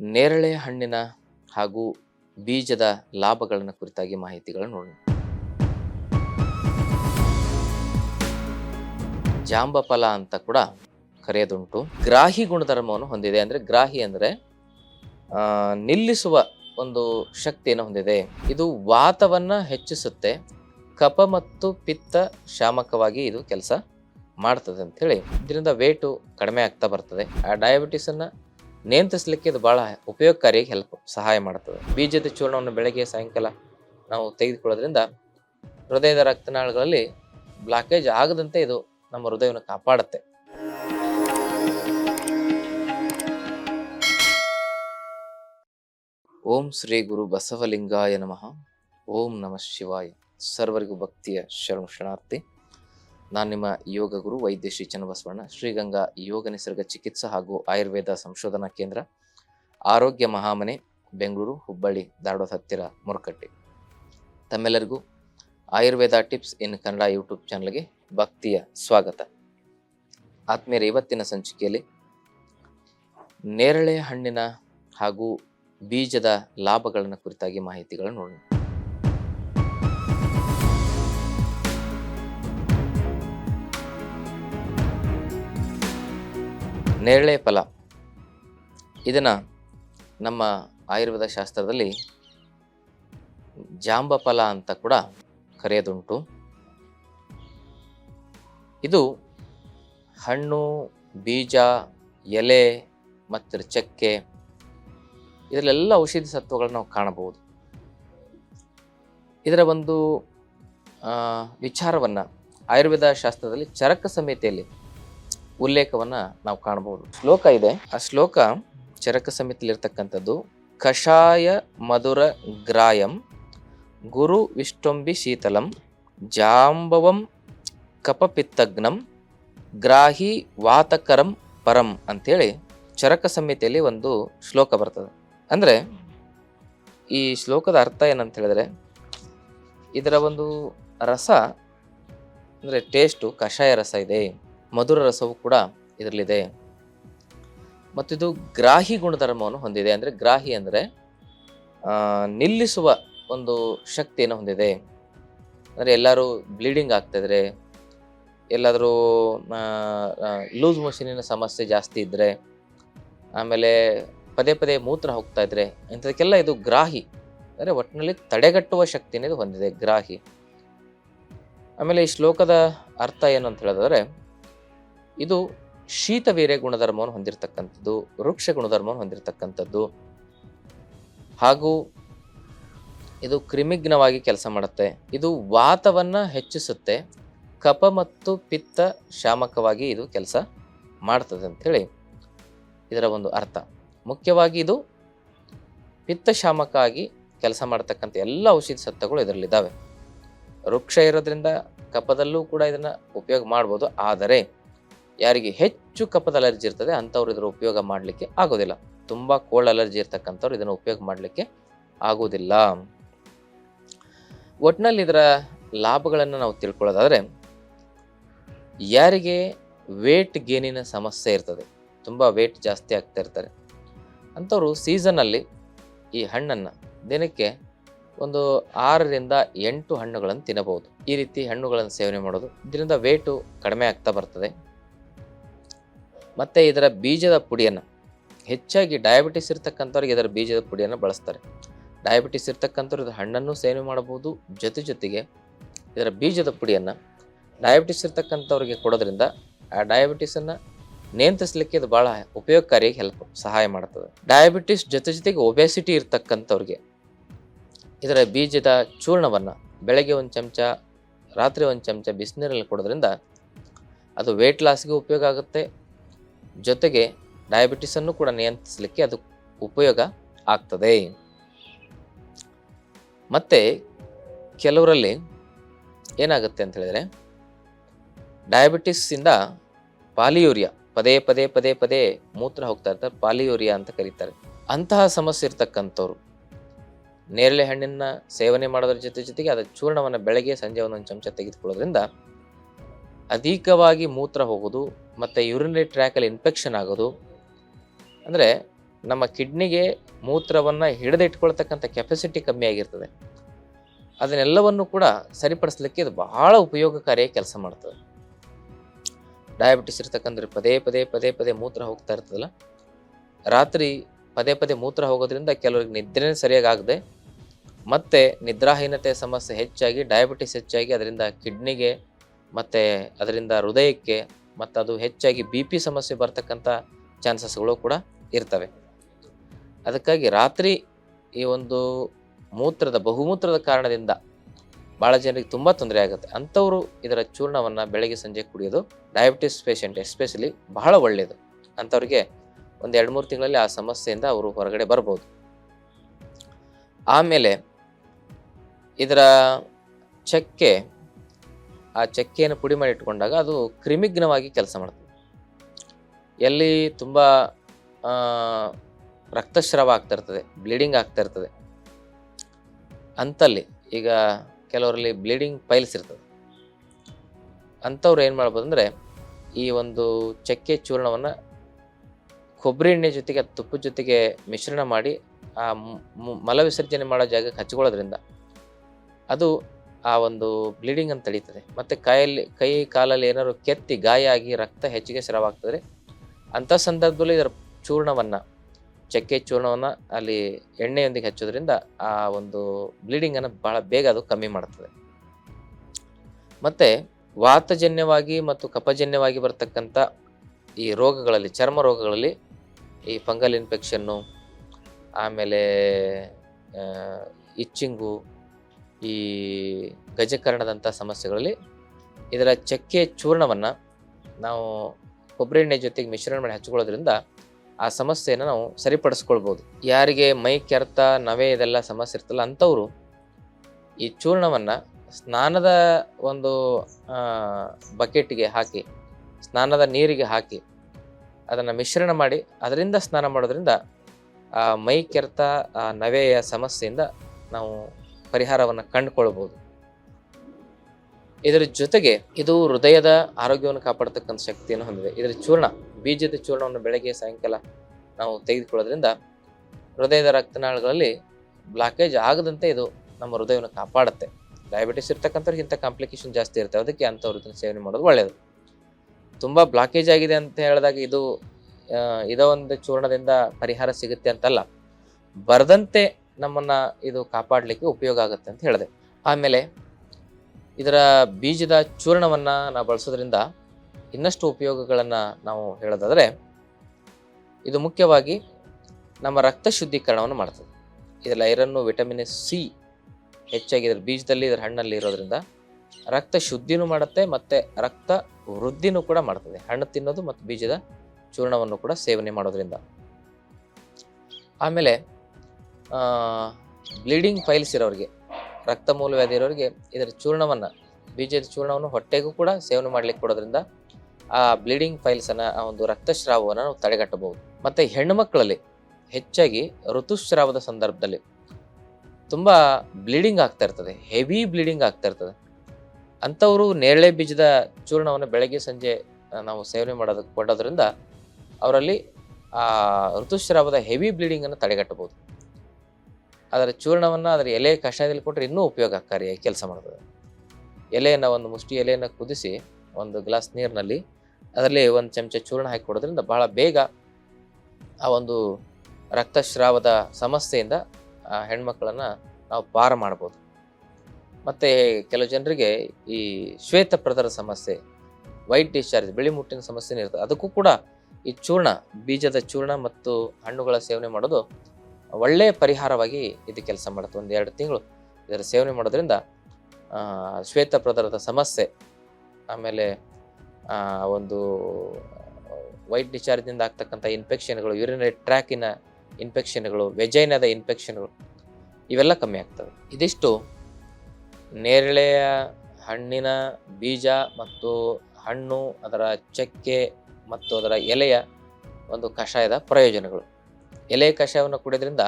ನೇರಳೆ ಹಣ್ಣಿನ ಹಾಗೂ ಬೀಜದ ಲಾಭಗಳನ್ನು ಕುರಿತಾಗಿ ಮಾಹಿತಿಗಳನ್ನು ನೋಡೋಣ. ಜಾಂಬಫಲ ಅಂತ ಕೂಡ ಕರೆಯೋದುಂಟು. ಗ್ರಾಹಿ ಗುಣಧರ್ಮವನ್ನು ಹೊಂದಿದೆ ಅಂದರೆ ಗ್ರಾಹಿ ಅಂದರೆ ನಿಲ್ಲಿಸುವ ಒಂದು ಶಕ್ತಿಯನ್ನು ಹೊಂದಿದೆ. ಇದು ವಾತವನ್ನು ಹೆಚ್ಚಿಸುತ್ತೆ ಕಪ ಮತ್ತು ಪಿತ್ತ ಶಾಮಕವಾಗಿ ಇದು ಕೆಲಸ ಮಾಡ್ತದೆ ಅಂತ ಹೇಳಿ ಇದರಿಂದ ವೇಟು ಕಡಿಮೆ ಆಗ್ತಾ ಬರ್ತದೆ. ಆ ಡಯಾಬಿಟಿಸ್ ಅನ್ನ ನಿಯಂತ್ರಿಸಲಿಕ್ಕೆ ಇದು ಬಹಳ ಉಪಯೋಗಕಾರಿಯಾಗಿ ಹೆಲ್ಪ್ ಸಹಾಯ ಮಾಡ್ತದೆ. ಬೀಜದ ಚೂರ್ಣವನ್ನು ಬೆಳಗ್ಗೆ, ಸಾಯಂಕಾಲ ನಾವು ತೆಗೆದುಕೊಳ್ಳೋದ್ರಿಂದ ಹೃದಯದ ರಕ್ತನಾಳಗಳಲ್ಲಿ ಬ್ಲಾಕೇಜ್ ಆಗದಂತೆ ಇದು ನಮ್ಮ ಹೃದಯವನ್ನು ಕಾಪಾಡುತ್ತೆ. ಓಂ ಶ್ರೀ ಗುರು ಬಸವಲಿಂಗಾಯ ನಮಃ. ಓಂ ನಮಃ ಶಿವಾಯ. ಸರ್ವರಿಗೂ ಭಕ್ತಿಯ ಶರಣು ಶರಣಾರ್ಥಿ. ನಾನು ನಿಮ್ಮ ಯೋಗ ಗುರು ವೈದ್ಯ ಶ್ರೀ ಚನ್ನಬಸವಣ್ಣ, ಶ್ರೀಗಂಗಾ ಯೋಗ ನಿಸರ್ಗ ಚಿಕಿತ್ಸಾ ಹಾಗೂ ಆಯುರ್ವೇದ ಸಂಶೋಧನಾ ಕೇಂದ್ರ, ಆರೋಗ್ಯ ಮಹಾಮನೆ, ಬೆಂಗಳೂರು, ಹುಬ್ಬಳ್ಳಿ, ಧಾರವಾಡ ಹತ್ತಿರ ಮುರುಕಟ್ಟೆ. ತಮ್ಮೆಲ್ಲರಿಗೂ Ayurveda tips in Kannada YouTube ಚಾನಲ್ಗೆ ಭಕ್ತಿಯ ಸ್ವಾಗತ. ಆತ್ಮೀಯರ ಇವತ್ತಿನ ಸಂಚಿಕೆಯಲ್ಲಿ ನೇರಳೆ ಹಣ್ಣಿನ ಹಾಗೂ ಬೀಜದ ಲಾಭಗಳನ್ನು ಕುರಿತಾಗಿ ಮಾಹಿತಿಗಳನ್ನು ನೋಡೋಣ. ನೇರಳೆ ಫಲ. ಇದನ್ನು ನಮ್ಮ ಆಯುರ್ವೇದ ಶಾಸ್ತ್ರದಲ್ಲಿ ಜಾಂಬ ಫಲ ಅಂತ ಕೂಡ ಕರೆಯೋದುಂಟು. ಇದು ಹಣ್ಣು, ಬೀಜ, ಎಲೆ ಮತ್ತು ಚಕ್ಕೆ ಇದರಲ್ಲೆಲ್ಲ ಔಷಧಿ ಸತ್ವಗಳನ್ನ ನಾವು ಕಾಣಬಹುದು. ಇದರ ಒಂದು ವಿಚಾರವನ್ನು ಆಯುರ್ವೇದ ಶಾಸ್ತ್ರದಲ್ಲಿ ಚರಕ ಸಂಹಿತೆಯಲ್ಲಿ ಉಲ್ಲೇಖವನ್ನ ನಾವು ಕಾಣಬಹುದು. ಶ್ಲೋಕ ಇದೆ. ಆ ಶ್ಲೋಕ ಚರಕ ಸಮಿತಿಲಿರ್ತಕ್ಕಂಥದ್ದು ಕಷಾಯ ಮಧುರ ಗ್ರಾಯಂ ಗುರು ವಿಷ್ಟೊಂಬಿ ಶೀತಲಂ ಜಾಂಬವಂ ಕಪಪಿತ್ತಗ್ನಂ ಗ್ರಾಹಿ ವಾತಕರಂ ಪರಂ ಅಂಥೇಳಿ ಚರಕ ಸಂಹಿತೆಯಲ್ಲಿ ಒಂದು ಶ್ಲೋಕ ಬರ್ತದೆ. ಅಂದರೆ ಈ ಶ್ಲೋಕದ ಅರ್ಥ ಏನಂತ ಹೇಳಿದ್ರೆ ಇದರ ಒಂದು ರಸ, ಅಂದರೆ ಟೇಸ್ಟು ಕಷಾಯ ರಸ ಇದೆ. ಮಧುರ ರಸವು ಕೂಡ ಇದರಲ್ಲಿದೆ. ಮತ್ತಿದು ಗ್ರಾಹಿ ಗುಣಧರ್ಮವನ್ನು ಹೊಂದಿದೆ. ಅಂದರೆ ಗ್ರಾಹಿ ಅಂದರೆ ನಿಲ್ಲಿಸುವ ಒಂದು ಶಕ್ತಿಯನ್ನು ಹೊಂದಿದೆ. ಅಂದರೆ ಎಲ್ಲರೂ ಬ್ಲೀಡಿಂಗ್ ಆಗ್ತಿದ್ರೆ ಎಲ್ಲಾದರೂ ಲೂಸ್ ಮೋಷನಿನ ಸಮಸ್ಯೆ ಜಾಸ್ತಿ ಇದ್ದರೆ ಆಮೇಲೆ ಪದೇ ಪದೇ ಮೂತ್ರ ಹೋಗ್ತಾ ಇದ್ರೆ, ಇಂಥದಕ್ಕೆಲ್ಲ ಇದು ಗ್ರಾಹಿ. ಅಂದರೆ ಒಟ್ಟಿನಲ್ಲಿ ತಡೆಗಟ್ಟುವ ಶಕ್ತಿನ ಇದು ಹೊಂದಿದೆ, ಗ್ರಾಹಿ. ಆಮೇಲೆ ಈ ಶ್ಲೋಕದ ಅರ್ಥ ಏನು ಅಂತ ಹೇಳಿದ್ರೆ ಇದು ಶೀತ ವೀರ್ಯ ಗುಣಧರ್ಮವನ್ನು ಹೊಂದಿರತಕ್ಕಂಥದ್ದು, ವೃಕ್ಷ ಗುಣಧರ್ಮವನ್ನು ಹೊಂದಿರತಕ್ಕಂಥದ್ದು. ಹಾಗೂ ಇದು ಕ್ರಿಮಿಗ್ನವಾಗಿ ಕೆಲಸ ಮಾಡುತ್ತೆ. ಇದು ವಾತವನ್ನ ಹೆಚ್ಚಿಸುತ್ತೆ. ಕಪ ಮತ್ತು ಪಿತ್ತ ಶಾಮಕವಾಗಿ ಇದು ಕೆಲಸ ಮಾಡ್ತದೆ ಅಂಥೇಳಿ ಇದರ ಒಂದು ಅರ್ಥ. ಮುಖ್ಯವಾಗಿ ಇದು ಪಿತ್ತ ಶಾಮಕ ಆಗಿ ಕೆಲಸ ಮಾಡತಕ್ಕಂಥ ಎಲ್ಲ ಔಷಧಿ ಸತ್ವಗಳು ಇದರಲ್ಲಿದ್ದಾವೆ. ವೃಕ್ಷ ಇರೋದ್ರಿಂದ ಕಪದಲ್ಲೂ ಕೂಡ ಇದನ್ನ ಉಪಯೋಗ ಮಾಡ್ಬೋದು. ಆದರೆ ಯಾರಿಗೆ ಹೆಚ್ಚು ಕಫದ ಅಲರ್ಜಿ ಇರ್ತದೆ ಅಂಥವ್ರು ಇದರ ಉಪಯೋಗ ಮಾಡಲಿಕ್ಕೆ ಆಗೋದಿಲ್ಲ. ತುಂಬ ಕೋಲ್ಡ್ ಅಲರ್ಜಿ ಇರ್ತಕ್ಕಂಥವ್ರು ಇದನ್ನು ಉಪಯೋಗ ಮಾಡಲಿಕ್ಕೆ ಆಗೋದಿಲ್ಲ. ಒಟ್ಟಿನಲ್ಲಿ ಇದರ ಲಾಭಗಳನ್ನು ನಾವು ತಿಳ್ಕೊಳ್ಳೋದಾದರೆ, ಯಾರಿಗೆ ವೇಟ್ ಗೇನಿನ ಸಮಸ್ಯೆ ಇರ್ತದೆ, ತುಂಬ ವೇಟ್ ಜಾಸ್ತಿ ಆಗ್ತಾ ಇರ್ತಾರೆ, ಅಂಥವ್ರು ಸೀಸನಲ್ಲಿ ಈ ಹಣ್ಣನ್ನು ದಿನಕ್ಕೆ ಒಂದು ಆರರಿಂದ ಎಂಟು ಹಣ್ಣುಗಳನ್ನು ತಿನ್ನಬಹುದು. ಈ ರೀತಿ ಹಣ್ಣುಗಳನ್ನು ಸೇವನೆ ಮಾಡೋದು, ಇದರಿಂದ ವೇಟು ಕಡಿಮೆ ಆಗ್ತಾ ಬರ್ತದೆ. ಮತ್ತು ಇದರ ಬೀಜದ ಪುಡಿಯನ್ನು ಹೆಚ್ಚಾಗಿ ಡಯಾಬಿಟಿಸ್ ಇರ್ತಕ್ಕಂಥವ್ರಿಗೆ ಇದರ ಬೀಜದ ಪುಡಿಯನ್ನು ಬಳಸ್ತಾರೆ. ಡಯಾಬಿಟಿಸ್ ಇರ್ತಕ್ಕಂಥವ್ರು ಇದು ಹಣ್ಣನ್ನು ಸೇವನೆ ಮಾಡಬಹುದು. ಜೊತೆ ಜೊತೆಗೆ ಇದರ ಬೀಜದ ಪುಡಿಯನ್ನು ಡಯಾಬಿಟಿಸ್ ಇರ್ತಕ್ಕಂಥವ್ರಿಗೆ ಕೊಡೋದ್ರಿಂದ ಆ ಡಯಾಬಿಟಿಸನ್ನು ನಿಯಂತ್ರಿಸಲಿಕ್ಕೆ ಇದು ಭಾಳ ಉಪಯೋಗಕಾರಿಯಾಗಿ ಹೆಲ್ಪ್ ಸಹಾಯ ಮಾಡ್ತದೆ. ಡಯಾಬಿಟಿಸ್ ಜೊತೆ ಜೊತೆಗೆ ಒಬೆಸಿಟಿ ಇರ್ತಕ್ಕಂಥವ್ರಿಗೆ ಇದರ ಬೀಜದ ಚೂರ್ಣವನ್ನು ಬೆಳಗ್ಗೆ ಒಂದು ಚಮಚ, ರಾತ್ರಿ ಒಂದು ಚಮಚ ಬಿಸಿನೀರಲ್ಲಿ ಕೊಡೋದ್ರಿಂದ ಅದು ವೆಯ್ಟ್ ಲಾಸ್ಗೆ ಉಪಯೋಗ ಆಗುತ್ತೆ. ಜೊತೆಗೆ ಡಯಾಬಿಟಿಸನ್ನು ಕೂಡ ನಿಯಂತ್ರಿಸಲಿಕ್ಕೆ ಅದು ಉಪಯೋಗ ಆಗ್ತದೆ. ಮತ್ತು ಕೆಲವರಲ್ಲಿ ಏನಾಗುತ್ತೆ ಅಂತ ಹೇಳಿದ್ರೆ ಡಯಾಬಿಟಿಸ್ಸಿಂದ ಪಾಲಿಯೂರಿಯಾ, ಪದೇ ಪದೇ ಪದೇ ಪದೇ ಮೂತ್ರ ಹೋಗ್ತಾ ಇರ್ತಾರೆ, ಪಾಲಿಯೂರಿಯಾ ಅಂತ ಕರೀತಾರೆ. ಅಂತಹ ಸಮಸ್ಯೆ ಇರ್ತಕ್ಕಂಥವ್ರು ನೇರಳೆ ಹಣ್ಣಿನ ಸೇವನೆ ಮಾಡೋದ್ರ ಜೊತೆ ಜೊತೆಗೆ ಅದರ ಚೂರ್ಣವನ್ನು ಬೆಳಗ್ಗೆ ಸಂಜೆ ಒಂದೊಂದು ಚಮಚ ತೆಗೆದುಕೊಳ್ಳೋದ್ರಿಂದ ಅಧಿಕವಾಗಿ ಮೂತ್ರ ಹೋಗೋದು ಮತ್ತು ಯೂರಿನರಿ ಟ್ರ್ಯಾಕಲ್ಲಿ ಇನ್ಫೆಕ್ಷನ್ ಆಗೋದು, ಅಂದರೆ ನಮ್ಮ ಕಿಡ್ನಿಗೆ ಮೂತ್ರವನ್ನು ಹಿಡಿದಿಟ್ಕೊಳ್ತಕ್ಕಂಥ ಕೆಪಾಸಿಟಿ ಕಮ್ಮಿ ಆಗಿರ್ತದೆ. ಅದನ್ನೆಲ್ಲವನ್ನು ಕೂಡ ಸರಿಪಡಿಸ್ಲಿಕ್ಕೆ ಇದು ಬಹಳ ಉಪಯೋಗಕಾರಿಯಾಗಿ ಕೆಲಸ ಮಾಡ್ತದೆ. ಡಯಾಬಿಟಿಸ್ ಇರ್ತಕ್ಕಂಥ ಪದೇ ಪದೇ ಪದೇ ಪದೇ ಮೂತ್ರ ಹೋಗ್ತಾ ಇರ್ತದಲ್ಲ, ರಾತ್ರಿ ಪದೇ ಪದೇ ಮೂತ್ರ ಹೋಗೋದ್ರಿಂದ ಕೆಲವ್ರಿಗೆ ನಿದ್ರೆನೇ ಸರಿಯಾಗಿ ಆಗದೆ, ಮತ್ತೆ ನಿದ್ರಾಹೀನತೆ ಸಮಸ್ಯೆ ಹೆಚ್ಚಾಗಿ ಡಯಾಬಿಟಿಸ್ ಹೆಚ್ಚಾಗಿ, ಅದರಿಂದ ಕಿಡ್ನಿಗೆ ಮತ್ತು ಅದರಿಂದ ಹೃದಯಕ್ಕೆ ಮತ್ತು ಅದು ಹೆಚ್ಚಾಗಿ ಬಿ ಪಿ ಸಮಸ್ಯೆ ಬರ್ತಕ್ಕಂಥ ಚಾನ್ಸಸ್ಗಳು ಕೂಡ ಇರ್ತವೆ. ಅದಕ್ಕಾಗಿ ರಾತ್ರಿ ಈ ಒಂದು ಮೂತ್ರದ ಬಹುಮೂತ್ರದ ಕಾರಣದಿಂದ ಭಾಳ ಜನರಿಗೆ ತುಂಬ ತೊಂದರೆ ಆಗುತ್ತೆ. ಅಂಥವರು ಇದರ ಚೂರ್ಣವನ್ನು ಬೆಳಗ್ಗೆ ಸಂಜೆ ಕುಡಿಯೋದು ಡಯಾಬಿಟಿಸ್ ಪೇಷಂಟ್ ಎಸ್ಪೆಷಲಿ ಬಹಳ ಒಳ್ಳೆಯದು ಅಂಥವ್ರಿಗೆ ಒಂದು ಎರಡು ಮೂರು ತಿಂಗಳಲ್ಲಿ ಆ ಸಮಸ್ಯೆಯಿಂದ ಅವರು ಹೊರಗಡೆ ಬರ್ಬೋದು. ಆಮೇಲೆ ಇದರ ಚಕ್ಕೆ ಆ ಚಕ್ಕೆಯನ್ನು ಪುಡಿ ಮಾಡಿ ಇಟ್ಕೊಂಡಾಗ ಅದು ಕ್ರಿಮಿಗ್ನವಾಗಿ ಕೆಲಸ ಮಾಡ್ತದೆ. ಎಲ್ಲಿ ತುಂಬ ರಕ್ತಸ್ರಾವ ಆಗ್ತಾ ಇರ್ತದೆ ಬ್ಲೀಡಿಂಗ್ ಆಗ್ತಾ ಇರ್ತದೆ, ಅಂತಲ್ಲಿ ಈಗ ಕೆಲವರಲ್ಲಿ ಬ್ಲೀಡಿಂಗ್ ಪೈಲ್ಸ್ ಇರ್ತದೆ. ಅಂಥವ್ರು ಏನು ಮಾಡ್ಬೋದು ಅಂದರೆ ಈ ಒಂದು ಚಕ್ಕೆ ಚೂರ್ಣವನ್ನು ಕೊಬ್ಬರಿ ಎಣ್ಣೆ ಜೊತೆಗೆ ತುಪ್ಪ ತುಪ್ಪದ ಜೊತೆಗೆ ಮಿಶ್ರಣ ಮಾಡಿ, ಆ ಮ್- ಮ್- ಮಲ ವಿಸರ್ಜನೆ ಮಾಡೋ ಜಾಗಕ್ಕೆ ಹಚ್ಕೊಳ್ಳೋದ್ರಿಂದ ಅದು ಆ ಒಂದು ಬ್ಲೀಡಿಂಗ್ ಅಂತ ತಡೀತದೆ. ಮತ್ತು ಕೈಯಲ್ಲಿ, ಕೈ ಕಾಲಲ್ಲಿ ಏನಾದ್ರು ಕೆತ್ತಿ ಗಾಯ ಆಗಿ ರಕ್ತ ಹೆಚ್ಚಿಗೆ ಸ್ರಾವ ಆಗ್ತದೆ ಅಂಥ ಸಂದರ್ಭದಲ್ಲಿ ಇದರ ಚೂರ್ಣವನ್ನು, ಚಕ್ಕೆ ಚೂರ್ಣವನ್ನು ಅಲ್ಲಿ ಎಣ್ಣೆಯೊಂದಿಗೆ ಹಚ್ಚೋದ್ರಿಂದ ಆ ಒಂದು ಬ್ಲೀಡಿಂಗನ್ನು ಬಹಳ ಬೇಗ ಅದು ಕಮ್ಮಿ ಮಾಡ್ತದೆ. ಮತ್ತು ವಾತಜನ್ಯವಾಗಿ ಮತ್ತು ಕಪಜನ್ಯವಾಗಿ ಬರ್ತಕ್ಕಂಥ ಈ ರೋಗಗಳಲ್ಲಿ, ಚರ್ಮ ರೋಗಗಳಲ್ಲಿ ಈ ಫಂಗಲ್ ಇನ್ಫೆಕ್ಷನ್ನು ಆಮೇಲೆ ಇಚ್ಚಿಂಗು ಈ ಗಜಕರ್ಣದಂಥ ಸಮಸ್ಯೆಗಳಲ್ಲಿ ಇದರ ಚಕ್ಕೆ ಚೂರ್ಣವನ್ನು ನಾವು ಕೊಬ್ಬರಿ ಎಣ್ಣೆ ಜೊತೆಗೆ ಮಿಶ್ರಣ ಮಾಡಿ ಹಚ್ಕೊಳ್ಳೋದ್ರಿಂದ ಆ ಸಮಸ್ಯೆಯನ್ನು ನಾವು ಸರಿಪಡಿಸ್ಕೊಳ್ಬೋದು. ಯಾರಿಗೆ ಮೈ ಕೆರೆತ, ನವೆ ಇದೆಲ್ಲ ಸಮಸ್ಯೆ ಇರ್ತಲ್ಲ, ಅಂಥವರು ಈ ಚೂರ್ಣವನ್ನು ಸ್ನಾನದ ಒಂದು ಬಕೆಟ್ಗೆ ಹಾಕಿ, ಸ್ನಾನದ ನೀರಿಗೆ ಹಾಕಿ, ಅದನ್ನು ಮಿಶ್ರಣ ಮಾಡಿ, ಅದರಿಂದ ಸ್ನಾನ ಮಾಡೋದ್ರಿಂದ ಆ ಮೈ ಕೆರೆತ, ಆ ನವೆಯ ಸಮಸ್ಯೆಯಿಂದ ನಾವು ಪರಿಹಾರವನ್ನು ಕಂಡುಕೊಳ್ಬೋದು. ಇದರ ಜೊತೆಗೆ ಇದು ಹೃದಯದ ಆರೋಗ್ಯವನ್ನು ಕಾಪಾಡತಕ್ಕಂಥ ಶಕ್ತಿಯನ್ನು ಹೊಂದಿದೆ. ಇದರ ಚೂರ್ಣ, ಬೀಜದ ಚೂರ್ಣವನ್ನು ಬೆಳಗ್ಗೆ, ಸಾಯಂಕಾಲ ನಾವು ತೆಗೆದುಕೊಳ್ಳೋದ್ರಿಂದ ಹೃದಯದ ರಕ್ತನಾಳಗಳಲ್ಲಿ ಬ್ಲಾಕೇಜ್ ಆಗದಂತೆ ಇದು ನಮ್ಮ ಹೃದಯವನ್ನು ಕಾಪಾಡುತ್ತೆ. ಡಯಾಬಿಟಿಸ್ ಇರ್ತಕ್ಕಂಥವ್ರಿಗೆ ಇಂಥ ಕಾಂಪ್ಲಿಕೇಶನ್ ಜಾಸ್ತಿ ಇರುತ್ತೆ. ಅದಕ್ಕೆ ಅಂಥವ್ರು ಇದನ್ನು ಸೇವನೆ ಮಾಡೋದು ಒಳ್ಳೆಯದು ತುಂಬ ಬ್ಲಾಕೇಜ್ ಆಗಿದೆ ಅಂತ ಹೇಳಿದಾಗ ಇದು ಇದೋ ಒಂದು ಚೂರ್ಣದಿಂದ ಪರಿಹಾರ ಸಿಗುತ್ತೆ ಅಂತಲ್ಲ. ಬರದಂತೆ ನಮ್ಮನ್ನ ಇದು ಕಾಪಾಡಲಿಕ್ಕೆ ಉಪಯೋಗ ಆಗುತ್ತೆ ಅಂತ ಹೇಳಿದೆ. ಆಮೇಲೆ ಇದರ ಬೀಜದ ಚೂರ್ಣವನ್ನು ನಾವು ಬಳಸೋದ್ರಿಂದ ಇನ್ನಷ್ಟು ಉಪಯೋಗಗಳನ್ನು ನಾವು ಹೇಳೋದಾದರೆ, ಇದು ಮುಖ್ಯವಾಗಿ ನಮ್ಮ ರಕ್ತ ಶುದ್ಧೀಕರಣವನ್ನು ಮಾಡ್ತದೆ. ಇದರಲ್ಲಿ ಐರನ್ನು ವಿಟಮಿನ್ ಸಿ ಹೆಚ್ಚಾಗಿ ಇದರ ಬೀಜದಲ್ಲಿ, ಇದರ ಹಣ್ಣಲ್ಲಿ ಇರೋದ್ರಿಂದ ರಕ್ತ ಶುದ್ಧಿನೂ ಮಾಡುತ್ತೆ ಮತ್ತು ರಕ್ತ ವೃದ್ಧಿನೂ ಕೂಡ ಮಾಡ್ತದೆ. ಹಣ್ಣು ತಿನ್ನೋದು ಮತ್ತು ಬೀಜದ ಚೂರ್ಣವನ್ನು ಕೂಡ ಸೇವನೆ ಮಾಡೋದ್ರಿಂದ. ಆಮೇಲೆ ಬ್ಲೀಡಿಂಗ್ ಫೈಲ್ಸ್ ಇರೋರಿಗೆ, ರಕ್ತ ಮೂಲವ್ಯಾಧಿ ಇರೋರಿಗೆ ಇದರ ಚೂರ್ಣವನ್ನು, ಬೀಜದ ಚೂರ್ಣವನ್ನು ಹೊಟ್ಟೆಗೂ ಕೂಡ ಸೇವನೆ ಮಾಡ್ಲಿಕ್ಕೆ ಕೊಡೋದ್ರಿಂದ ಆ ಬ್ಲೀಡಿಂಗ್ ಫೈಲ್ಸನ್ನು ಆ ಒಂದು ರಕ್ತಸ್ರಾವವನ್ನು ನಾವು ತಡೆಗಟ್ಟಬಹುದು. ಮತ್ತು ಹೆಣ್ಣು ಮಕ್ಕಳಲ್ಲಿ ಹೆಚ್ಚಾಗಿ ಋತುಸ್ರಾವದ ಸಂದರ್ಭದಲ್ಲಿ ತುಂಬ ಬ್ಲೀಡಿಂಗ್ ಆಗ್ತಾ ಇರ್ತದೆ ಹೆವಿ ಬ್ಲೀಡಿಂಗ್ ಆಗ್ತಾ ಇರ್ತದೆ. ಅಂಥವರು ನೇರಳೆ ಬೀಜದ ಚೂರ್ಣವನ್ನು ಬೆಳಗ್ಗೆ ಸಂಜೆ ನಾವು ಸೇವನೆ ಮಾಡೋದಕ್ಕೆ ಕೊಡೋದ್ರಿಂದ ಅವರಲ್ಲಿ ಋತುಸ್ರಾವದ ಹೆವಿ ಬ್ಲೀಡಿಂಗನ್ನು ತಡೆಗಟ್ಟಬಹುದು. ಅದರ ಚೂರ್ಣವನ್ನು ಅದರ ಎಲೆ ಕಷಾಯದಲ್ಲಿ ಕೊಟ್ಟರೆ ಇನ್ನೂ ಉಪಯೋಗಕಾರಿಯಾಗಿ ಕೆಲಸ ಮಾಡ್ತದೆ. ಎಲೆಯನ್ನು ಒಂದು ಮುಷ್ಟಿ ಎಲೆಯನ್ನು ಕುದಿಸಿ ಒಂದು ಗ್ಲಾಸ್ ನೀರಿನಲ್ಲಿ ಅದರಲ್ಲಿ ಒಂದು ಚಮಚ ಚೂರ್ಣ ಹಾಕಿ ಕೊಡೋದ್ರಿಂದ ಬಹಳ ಬೇಗ ಆ ಒಂದು ರಕ್ತಸ್ರಾವದ ಸಮಸ್ಯೆಯಿಂದ ಆ ಹೆಣ್ಮಕ್ಳನ್ನು ನಾವು ಪಾರ ಮಾಡ್ಬೋದು. ಮತ್ತು ಕೆಲವು ಜನರಿಗೆ ಈ ಶ್ವೇತ ಪ್ರದರ ಸಮಸ್ಯೆ, ವೈಟ್ ಡಿಸ್ಚಾರ್ಜ್, ಬಿಳಿ ಮುಟ್ಟಿನ ಸಮಸ್ಯೆನೇ ಇರ್ತದೆ. ಅದಕ್ಕೂ ಕೂಡ ಈ ಚೂರ್ಣ, ಬೀಜದ ಚೂರ್ಣ ಮತ್ತು ಹಣ್ಣುಗಳ ಸೇವನೆ ಮಾಡೋದು ಒಳ್ಳೆಯ ಪರಿಹಾರವಾಗಿ ಇದು ಕೆಲಸ ಮಾಡುತ್ತೆ. ಒಂದು ಎರಡು ತಿಂಗಳು ಇದರ ಸೇವನೆ ಮಾಡೋದ್ರಿಂದ ಶ್ವೇತ ಪ್ರದರದ ಸಮಸ್ಯೆ, ಆಮೇಲೆ ಒಂದು ವೈಟ್ ಡಿಸ್ಚಾರ್ಜ್ನಿಂದ ಆಗ್ತಕ್ಕಂಥ ಇನ್ಫೆಕ್ಷನ್ಗಳು, ಯೂರಿನರಿ ಟ್ರ್ಯಾಕಿನ ಇನ್ಫೆಕ್ಷನ್ಗಳು, ವೆಜೈನದ ಇನ್ಫೆಕ್ಷನ್ಗಳು, ಇವೆಲ್ಲ ಕಮ್ಮಿ ಆಗ್ತವೆ. ಇದಿಷ್ಟು ನೇರಳೆಯ ಹಣ್ಣಿನ ಬೀಜ ಮತ್ತು ಹಣ್ಣು, ಅದರ ಚಕ್ಕೆ ಮತ್ತು ಅದರ ಎಲೆಯ ಒಂದು ಕಷಾಯದ ಪ್ರಯೋಜನಗಳು. ಎಲೆ ಕಷಾಯವನ್ನು ಕುಡಿಯೋದ್ರಿಂದ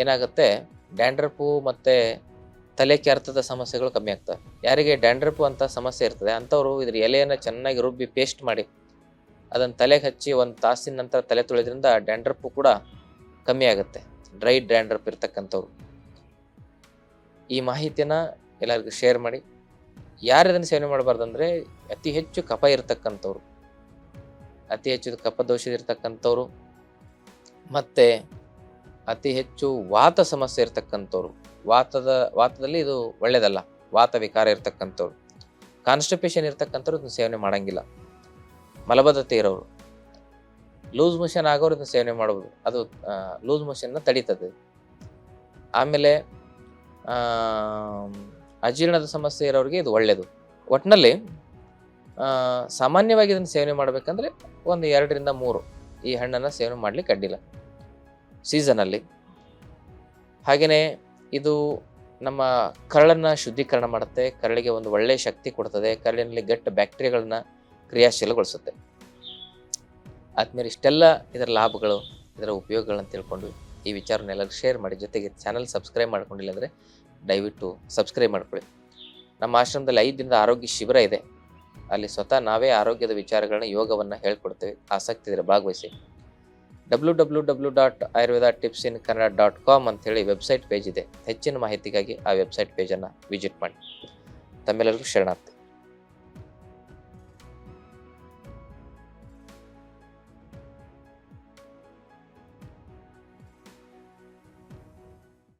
ಏನಾಗುತ್ತೆ? ಡ್ಯಾಂಡ್ರಪ್ಪು ಮತ್ತು ತಲೆ ಕೆರೆತದ ಸಮಸ್ಯೆಗಳು ಕಮ್ಮಿ ಆಗ್ತವೆ. ಯಾರಿಗೆ ಡ್ಯಾಂಡ್ರಪ್ಪು ಅಂತ ಸಮಸ್ಯೆ ಇರ್ತದೆ, ಅಂಥವ್ರು ಇದ್ರ ಎಲೆಯನ್ನು ಚೆನ್ನಾಗಿ ರುಬ್ಬಿ ಪೇಸ್ಟ್ ಮಾಡಿ, ಅದನ್ನು ತಲೆಗೆ ಹಚ್ಚಿ ಒಂದು ತಾಸಿನ ನಂತರ ತಲೆ ತೊಳೆದ್ರಿಂದ ಡ್ಯಾಂಡ್ರಪ್ಪು ಕೂಡ ಕಮ್ಮಿ ಆಗುತ್ತೆ. ಡ್ರೈ ಡ್ಯಾಂಡ್ರಪ್ ಇರ್ತಕ್ಕಂಥವ್ರು. ಈ ಮಾಹಿತಿನ ಎಲ್ಲರಿಗೂ ಶೇರ್ ಮಾಡಿ. ಯಾರು ಇದನ್ನು ಸೇವನೆ ಮಾಡಬಾರ್ದು ಅಂದರೆ ಅತಿ ಹೆಚ್ಚು ಕಫ ಇರತಕ್ಕಂಥವ್ರು. ಅತಿ ಹೆಚ್ಚು ಕಫ ದೋಷದಿರ್ತಕ್ಕಂಥವ್ರು ಮತ್ತು ಅತಿ ಹೆಚ್ಚು ವಾತ ಸಮಸ್ಯೆ ಇರ್ತಕ್ಕಂಥವ್ರು. ವಾತದ, ವಾತದಲ್ಲಿ ಇದು ಒಳ್ಳೆಯದಲ್ಲ ವಾತ ವಿಕಾರ ಇರ್ತಕ್ಕಂಥವ್ರು. ಕಾನ್ಸ್ಟಿಪೇಷನ್ ಇರ್ತಕ್ಕಂಥವ್ರು ಇದನ್ನ ಸೇವನೆ ಮಾಡೋಂಗಿಲ್ಲ. ಮಲಬದ್ಧತೆ ಇರೋರು. ಲೂಸ್ ಮೋಷನ್ ಆಗೋರು ಇದನ್ನ ಸೇವನೆ ಮಾಡ್ಬೋದು. ಅದು ಲೂಸ್ ಮೋಷನ್ನ ತಡೀತದೆ. ಆಮೇಲೆ ಅಜೀರ್ಣದ ಸಮಸ್ಯೆ ಇರೋರಿಗೆ ಇದು ಒಳ್ಳೆಯದು ಒಟ್ಟಿನಲ್ಲಿ ಸಾಮಾನ್ಯವಾಗಿ ಇದನ್ನು ಸೇವನೆ ಮಾಡಬೇಕಂದ್ರೆ ಒಂದು ಎರಡರಿಂದ ಮೂರು. ಈ ಹಣ್ಣನ್ನು ಸೇವನೆ ಮಾಡಲಿಕ್ಕೆ ಅಡ್ಡಿಲ್ಲ. ಸೀಸನಲ್ಲಿ. ಹಾಗೆಯೇ ಇದು ನಮ್ಮ ಕರಳನ್ನು ಶುದ್ಧೀಕರಣ ಮಾಡುತ್ತೆ, ಕರಳಿಗೆ ಒಂದು ಒಳ್ಳೆಯ ಶಕ್ತಿ ಕೊಡ್ತದೆ, ಕರಳಿನಲ್ಲಿ ಗಟ್ಟ ಬ್ಯಾಕ್ಟೀರಿಯಾಗಳನ್ನ ಕ್ರಿಯಾಶೀಲಗೊಳಿಸುತ್ತೆ. ಆದ್ಮೇಲೆ ಇಷ್ಟೆಲ್ಲ ಇದರ ಲಾಭಗಳು, ಇದರ ಉಪಯೋಗಗಳನ್ನ ತಿಳ್ಕೊಂಡು ಈ ವಿಚಾರನೆಲ್ಲರೂ ಶೇರ್ ಮಾಡಿ, ಜೊತೆಗೆ ಚಾನಲ್ ಸಬ್ಸ್ಕ್ರೈಬ್ ಮಾಡ್ಕೊಂಡಿಲ್ಲ ಅಂದರೆ ದಯವಿಟ್ಟು ಸಬ್ಸ್ಕ್ರೈಬ್ ಮಾಡ್ಕೊಳ್ಳಿ. ನಮ್ಮ ಆಶ್ರಮದಲ್ಲಿ ಐದು ದಿನದ ಆರೋಗ್ಯ ಶಿಬಿರ ಇದೆ. ಅಲ್ಲಿ ಸ್ವತಃ ನಾವೇ ಆರೋಗ್ಯದ ವಿಚಾರಗಳನ್ನ ಯೋಗವನ್ನು ಹೇಳ್ಕೊಡ್ತೇವೆ. ಆಸಕ್ತಿ ಇದ್ರೆ ಭಾಗವಹಿಸಿ. W W W dot Ayurveda tips in Kannada dot com ಅಂತೇಳಿ ವೆಬ್ಸೈಟ್ ಪೇಜ್ ಇದೆ. ಹೆಚ್ಚಿನ ಮಾಹಿತಿಗಾಗಿ ಆ ವೆಬ್ಸೈಟ್ ಪೇಜನ್ನು ವಿಸಿಟ್ ಮಾಡಿ. ತಮ್ಮೆಲ್ಲರಿಗೂ ಶರಣಾರ್ಥಿ.